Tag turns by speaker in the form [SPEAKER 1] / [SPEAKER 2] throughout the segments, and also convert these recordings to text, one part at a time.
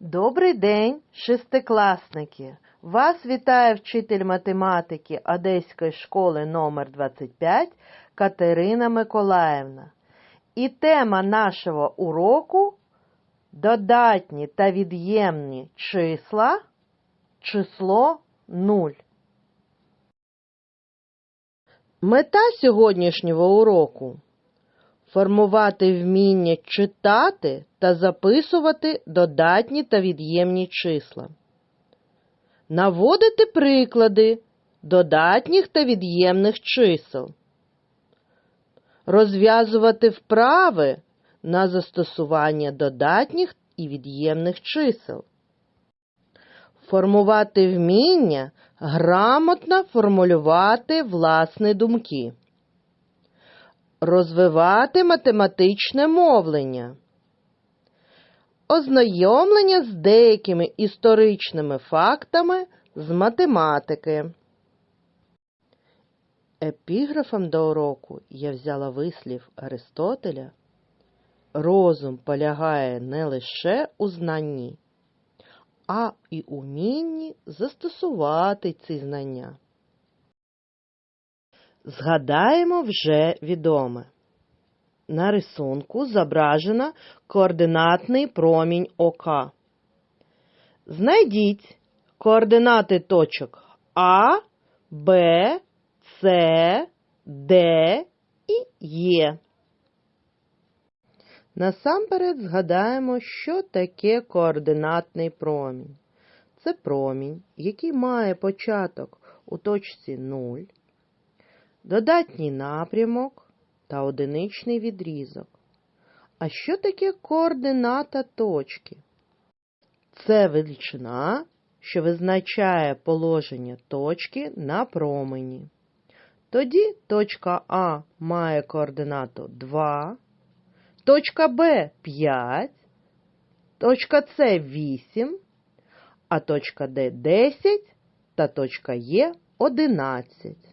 [SPEAKER 1] Добрий день, шестикласники! Вас вітає вчитель математики Одеської школи номер 25 Катерина Миколаївна. І тема нашого уроку додатні та від'ємні числа, число 0. Мета сьогоднішнього уроку формувати вміння читати та записувати додатні та від'ємні числа. Наводити приклади додатніх та від'ємних чисел. Розв'язувати вправи на застосування додатніх і від'ємних чисел. Формувати вміння грамотно формулювати власні думки розвивати математичне мовлення, ознайомлення з деякими історичними фактами з математики. Епіграфом до уроку я взяла вислів Аристотеля Розум полягає не лише у знанні, а й умінні застосувати ці знання. Згадаємо вже відоме. На рисунку зображено координатний промінь ОК. Знайдіть координати точок А, Б, С, Д і Е. Насамперед згадаємо, що таке координатний промінь. Це промінь, який має початок у точці 0, додатній напрямок та одиничний відрізок. А що таке координата точки? Це величина, що визначає положення точки на промені. Тоді точка А має координату 2, точка Б 5, точка С 8, а точка Д 10 та точка Е 11.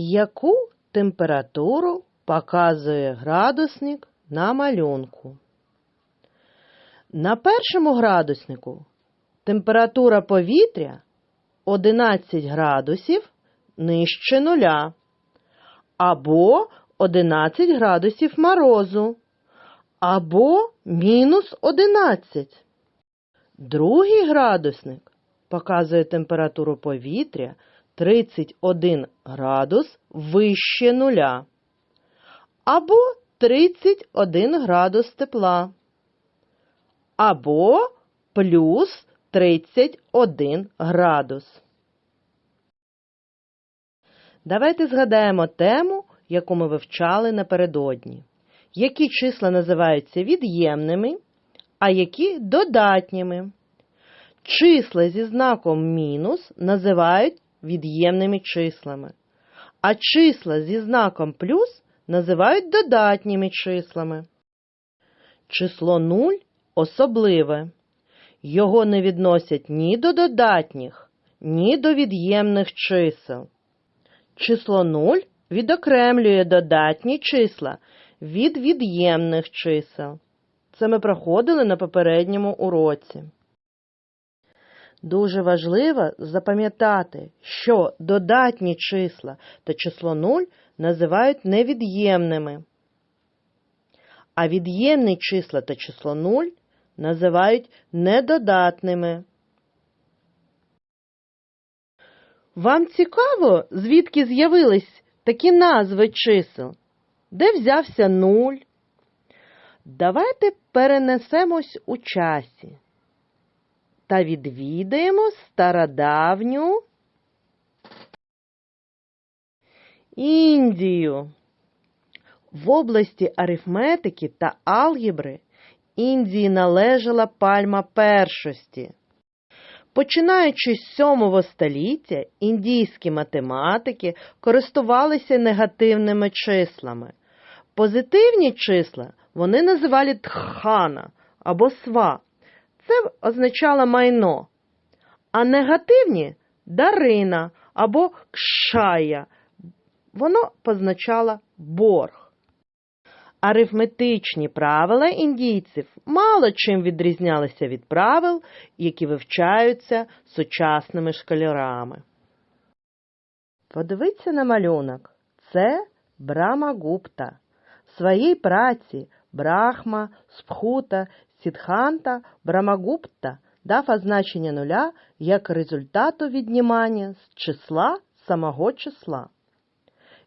[SPEAKER 1] Яку температуру показує градусник на малюнку? На першому градуснику температура повітря 11 градусів нижче нуля або 11 градусів морозу, або мінус 11. Другий градусник показує температуру повітря 31 градус вище нуля, або 31 градус тепла, або плюс 31 градус. Давайте згадаємо тему, яку ми вивчали напередодні. Які числа називаються від'ємними, а які додатніми. Числа зі знаком мінус називають від'ємними числами, а числа зі знаком плюс називають додатніми числами. Число 0 особливе. Його не відносять ні до додатніх, ні до від'ємних чисел. Число 0 відокремлює додатні числа від від'ємних чисел. Це ми проходили на попередньому уроці. Дуже важливо запам'ятати, що додатні числа та число 0 називають невід'ємними, а від'ємні числа та число 0 називають недодатними. Вам цікаво, звідки з'явились такі назви чисел? Де взявся 0? Давайте перенесемось у часі та відвідаємо стародавню Індію. В області арифметики та алгебри Індії належала пальма першості. Починаючи з 7 століття, індійські математики користувалися негативними числами. Позитивні числа вони називали тхана або сва. Це означало майно, а негативні дарина або кшая. Воно позначало борг. Арифметичні правила індійців мало чим відрізнялися від правил, які вивчаються сучасними школярами. Подивіться на малюнок. Це Брамагупта. В своїй праці Брахма, Спхута, Сідханта, Брамагупта дав означення нуля як результату віднімання з числа самого числа.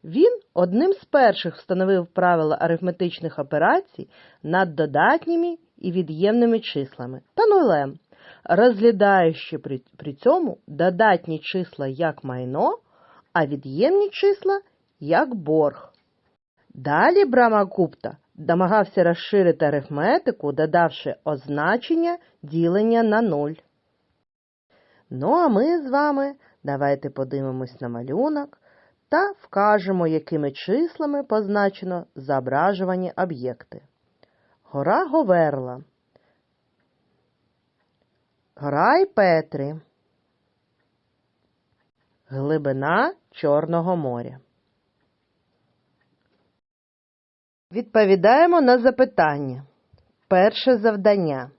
[SPEAKER 1] Він одним з перших встановив правила арифметичних операцій над додатніми і від'ємними числами та нулем, розглядаючи при, цьому додатні числа як майно, а від'ємні числа як борг. Далі Брамагупта домагався розширити арифметику, додавши означення ділення на нуль. Ну а ми з вами давайте подивимось на малюнок та вкажемо, якими числами позначено зображувані об'єкти. Гора Говерла, Грай Петрі, Глибина Чорного моря. Відповідаємо на запитання. Перше завдання.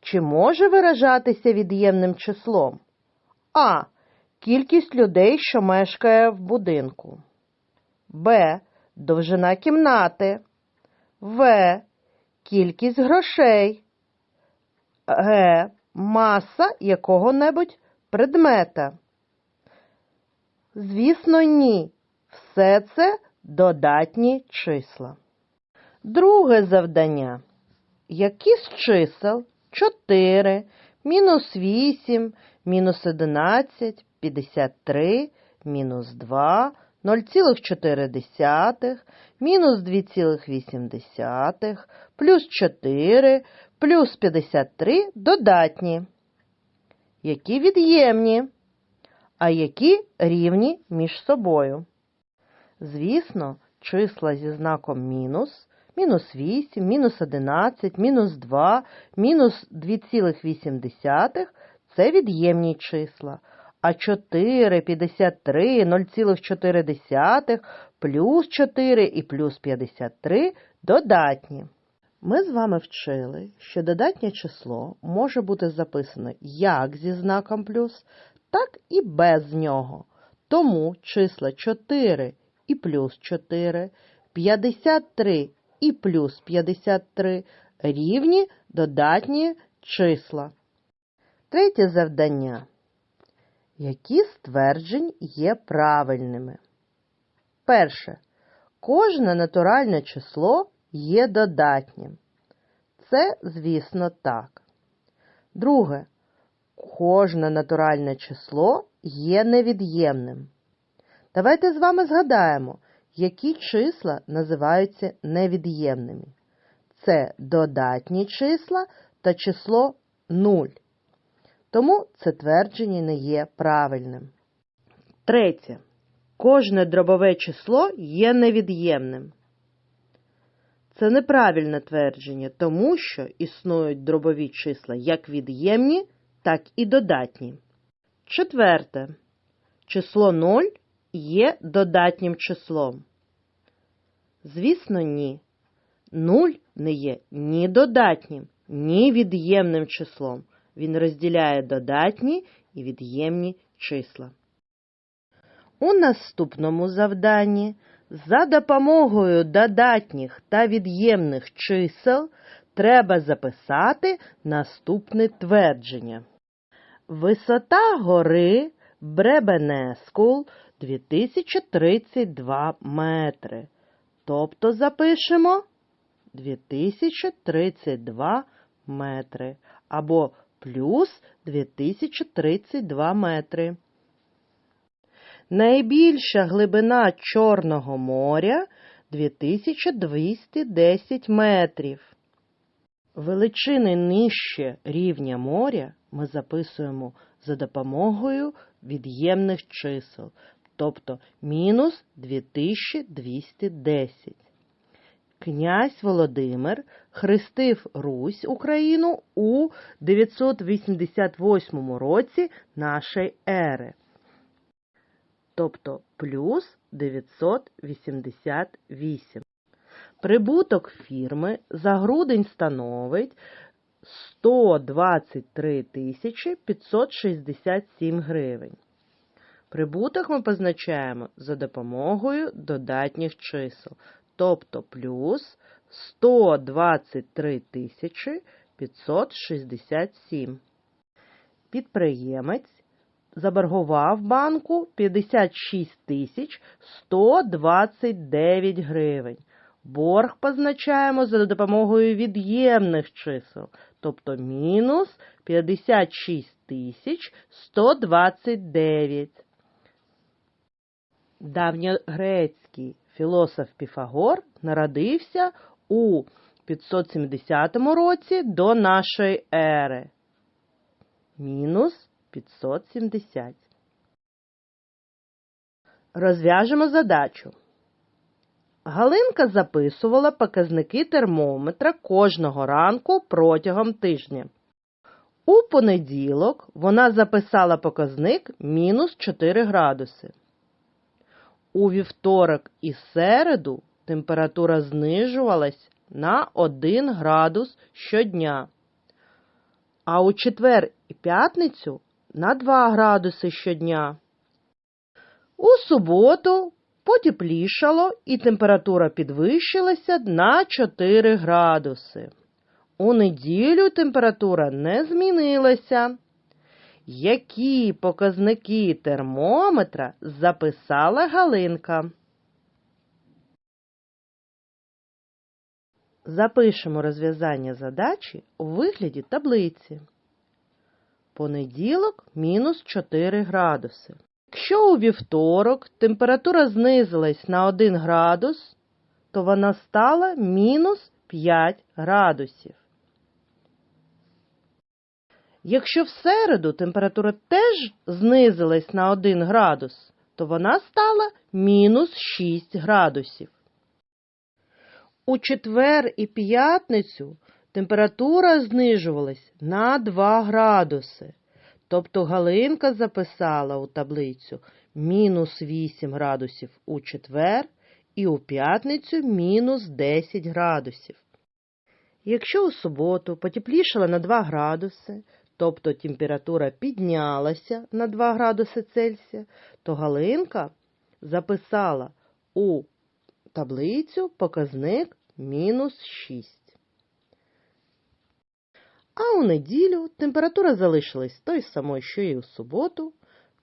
[SPEAKER 1] Чи може виражатися від'ємним числом? А. Кількість людей, що мешкає в будинку. Б. Довжина кімнати. В. Кількість грошей. Г. Маса якого-небудь предмета. Звісно, ні. Все це додатні числа. Друге завдання. Які з чисел 4, мінус 8, мінус 11, 53, мінус 2, 0,4, мінус 2,8, плюс 4, плюс 53 додатні. Які від'ємні, а які рівні між собою. Звісно, числа зі знаком мінус, мінус 8, мінус 11, мінус 2, мінус 2,8 – це від'ємні числа. А 4, 53, 0,4, плюс 4 і плюс 53 – додатні. Ми з вами вчили, що додатнє число може бути записано як зі знаком плюс, так і без нього. Тому числа 4 і плюс 4, 53 і плюс 53 рівні додатні числа. Третє завдання. Які стверджень є правильними? Перше. Кожне натуральне число є додатнім. Це, звісно, так. Друге. Кожне натуральне число є невід'ємним. Давайте з вами згадаємо, які числа називаються невід'ємними. Це додатні числа та число 0. Тому це твердження не є правильним. Третє. Кожне дробове число є невід'ємним. Це неправильне твердження, тому що існують дробові числа як від'ємні, так і додатні. Четверте. Число 0 є додатнім числом. Звісно, ні. 0 не є ні додатнім, ні від'ємним числом. Він розділяє додатні і від'ємні числа. У наступному завданні за допомогою додатніх та від'ємних чисел треба записати наступне твердження. Висота гори Бребенескул 2032 метри. Тобто запишемо 2032 метри або плюс 2032 метри. Найбільша глибина Чорного моря 2210 метрів. Величини нижче рівня моря ми записуємо за допомогою від'ємних чисел, тобто мінус 2210. Князь Володимир хрестив Русь Україну у 988 році нашої ери, тобто плюс 988. Прибуток фірми за грудень становить 123 567 гривень. Прибуток ми позначаємо за допомогою додатніх чисел, тобто плюс 123 тисячі 567. Підприємець заборгував банку 56 тисяч 129 гривень. Борг позначаємо за допомогою від'ємних чисел, тобто мінус 56 тисяч 129. Давньогрецький філософ Піфагор народився у 570 році до нашої ери. Мінус 570. Розв'яжемо задачу. Галинка записувала показники термометра кожного ранку протягом тижня. У понеділок вона записала показник мінус 4 градуси. У вівторок і середу температура знижувалась на 1 градус щодня, а у четвер і п'ятницю на 2 градуси щодня. У суботу потеплішало і температура підвищилася на 4 градуси. У неділю температура не змінилася. Які показники термометра записала Галинка? Запишемо розв'язання задачі у вигляді таблиці. Понеділок мінус 4 градуси. Якщо у вівторок температура знизилась на 1 градус, то вона стала мінус 5 градусів. Якщо в середу температура теж знизилась на 1 градус, то вона стала мінус 6 градусів. У четвер і п'ятницю температура знижувалась на 2 градуси. Тобто Галинка записала у таблицю мінус 8 градусів у четвер і у п'ятницю мінус 10 градусів. Якщо у суботу потеплішало на 2 градуси, тобто температура піднялася на 2 градуси Цельсія, то Галинка записала у таблицю показник мінус 6. А у неділю температура залишилась той самою, що і у суботу,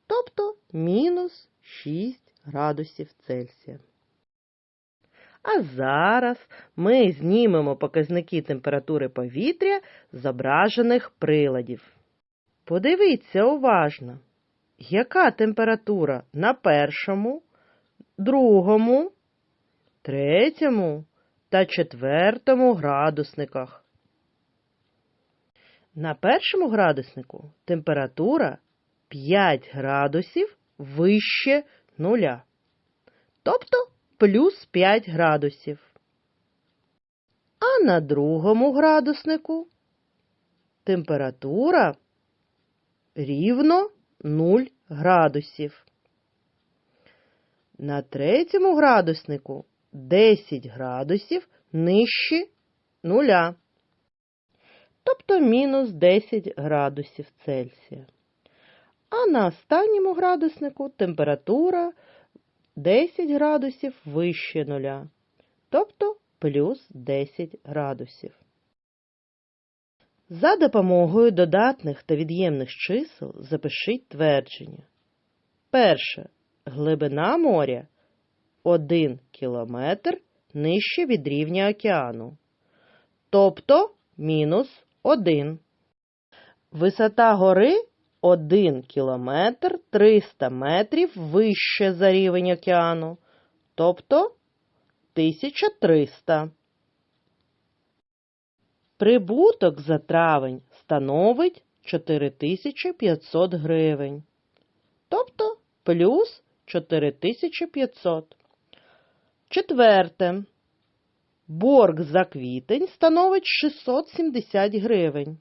[SPEAKER 1] тобто мінус 6 градусів Цельсія. А зараз ми знімемо показники температури повітря зображених приладів. Подивіться уважно, яка температура на першому, другому, третьому та четвертому градусниках. На першому градуснику температура 5 градусів вище нуля, тобто плюс 5 градусів. А на другому градуснику температура рівно 0 градусів. На третьому градуснику 10 градусів нижче нуля, тобто мінус 10 градусів Цельсія. А на останньому градуснику температура 10 градусів вище нуля, тобто плюс 10 градусів. За допомогою додатних та від'ємних чисел запишіть твердження. Перше. Глибина моря 1 кілометр нижче від рівня океану, тобто мінус 1. Висота гори 1 кілометр 300 метрів вище за рівень океану, тобто 1300. Прибуток за травень становить 4500 гривень, тобто плюс 4500. Четверте. Борг за квітень становить 670 гривень,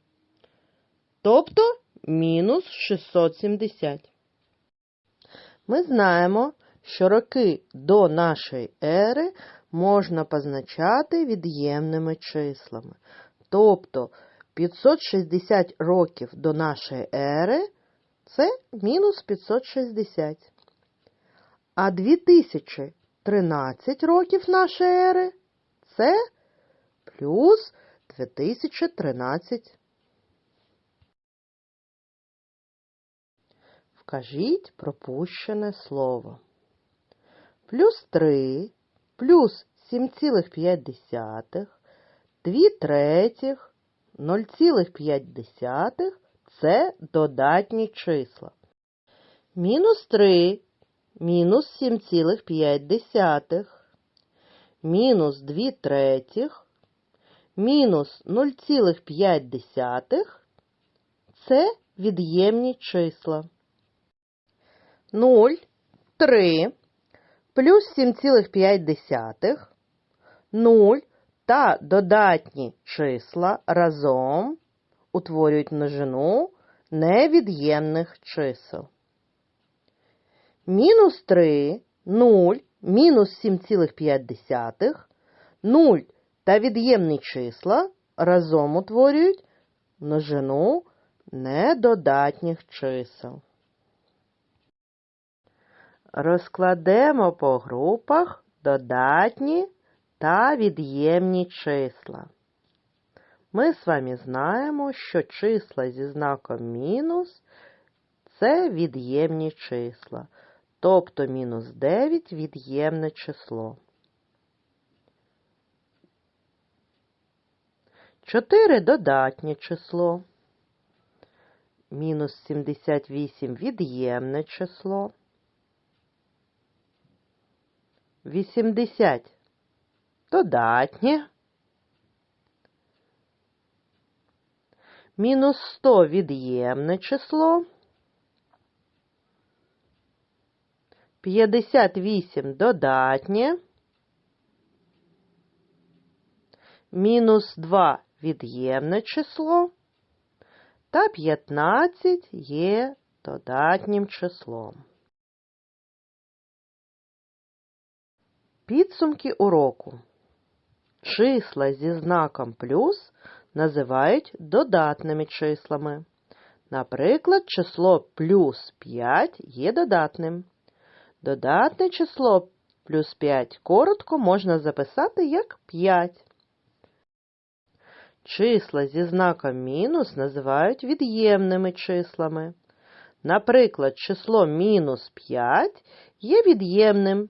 [SPEAKER 1] тобто мінус 670. Ми знаємо, що роки до нашої ери можна позначати від'ємними числами. Тобто 560 років до нашої ери це мінус 560. А 2013 років нашої ери це плюс 2013. Вкажіть пропущене слово. Плюс 3, плюс 7,5, 2 третіх, 0,5 це додатні числа. Мінус 3, мінус 7,5, мінус 2 третіх, мінус 0,5 це від'ємні числа. 0, 3 плюс 7,5, 0 та додатні числа разом утворюють множину невід'ємних чисел. Мінус 3, 0, мінус 7,5, 0 та від'ємні числа разом утворюють множину недодатніх чисел. Розкладемо по групах додатні та від'ємні числа. Ми з вами знаємо, що числа зі знаком мінус це від'ємні числа, тобто мінус 9 від'ємне число. 4 додатнє число. Мінус 78 від'ємне число. 80 додатнє. Мінус 100 від'ємне число. 58 додатнє. Мінус 2 від'ємне число. Та 15 є додатнім числом. Підсумки уроку. Числа зі знаком плюс називають додатними числами. Наприклад, число плюс 5 є додатним. Додатне число плюс 5 коротко можна записати як 5. Числа зі знаком мінус називають від'ємними числами. Наприклад, число мінус 5 є від'ємним.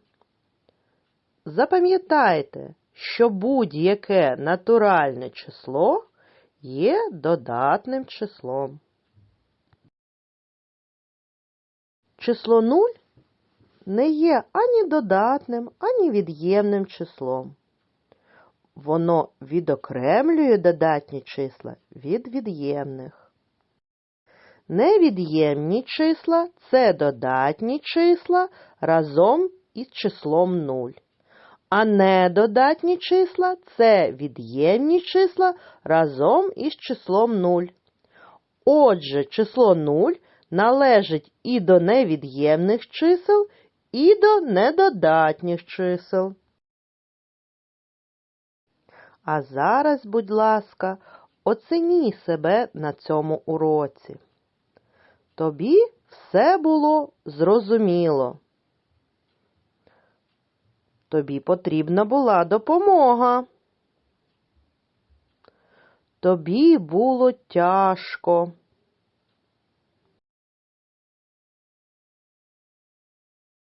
[SPEAKER 1] Запам'ятайте, що будь-яке натуральне число є додатним числом. Число 0 не є ані додатним, ані від'ємним числом. Воно відокремлює додатні числа від від'ємних. Невід'ємні числа це додатні числа разом із числом 0. А недодатні числа це від'ємні числа разом із числом 0. Отже, число 0 належить і до невід'ємних чисел, і до недодатніх чисел. А зараз, будь ласка, оціні себе на цьому уроці. Тобі все було зрозуміло. Тобі потрібна була допомога. Тобі було тяжко.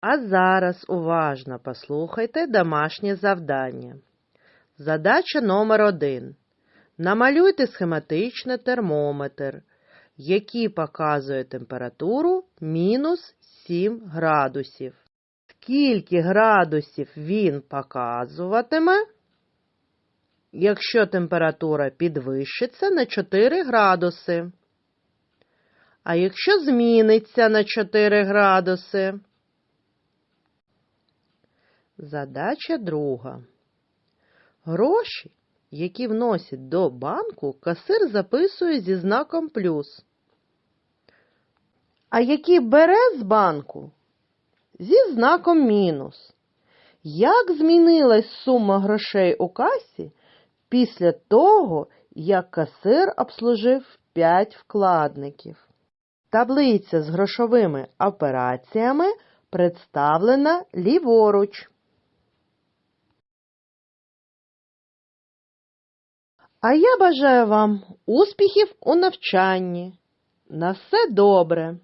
[SPEAKER 1] А зараз уважно послухайте домашнє завдання. Задача номер один. Намалюйте схематично термометр, який показує температуру мінус 7 градусів. Скільки градусів він показуватиме, якщо температура підвищиться на 4 градуси? А якщо зміниться на 4 градуси? Задача друга. Гроші, які вносять до банку, касир записує зі знаком плюс. А які бере з банку зі знаком мінус. як змінилась сума грошей у касі після того, як касир обслужив 5 вкладників. Таблиця з грошовими операціями представлена ліворуч. А я бажаю вам успіхів у навчанні. На все добре!